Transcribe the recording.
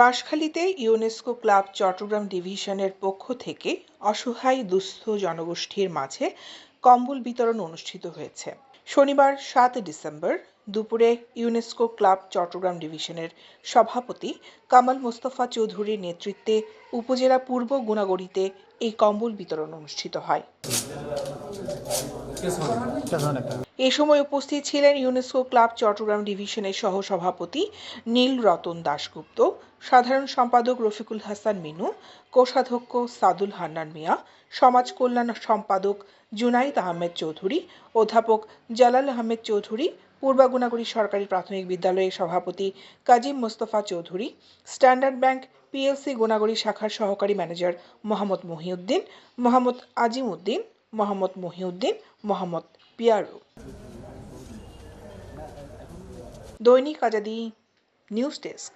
বাঁশখালীতে UNESCO club Chittagong ডিভিশনের পক্ষ থেকে অসহায় দুস্থ জনগোষ্ঠীর মাঝে কম্বল বিতরণ অনুষ্ঠিত হয়েছে। শনিবার সাত ডিসেম্বর দুপুরে ইউনেস্কো ক্লাব চট্টগ্রাম ডিভিশনের সভাপতি কামাল মোস্তফা চৌধুরীর নেতৃত্বে উপজেলা পূর্ব গুণাগড়িতে এই কম্বল বিতরণ অনুষ্ঠিত হয়। এ সময় উপস্থিত ছিলেন ইউনেস্কো ক্লাব চট্টগ্রাম ডিভিশনের সহ সভাপতি নীল রতন দাশগুপ্ত, সাধারণ সম্পাদক রফিকুল হাসান মিনু, কোষাধ্যক্ষ সাদুল হান্নান মিয়া, সমাজ কল্যাণ সম্পাদক জুনাইদ আহমেদ চৌধুরী, অধ্যাপক জালাল আহমেদ চৌধুরী পূর্বাগুনাগুড়ি সরকারি প্রাথমিক বিদ্যালয়ের সভাপতি Kazim Mostafa Chowdhury, Standard Bank PLC Gunagari শাখার সহকারী manager Mohammad Mohiuddin, Mohammad Azim Uddin Mohammad Mohiuddin, Mohammad Piyaru. Dainik Azadi news desk.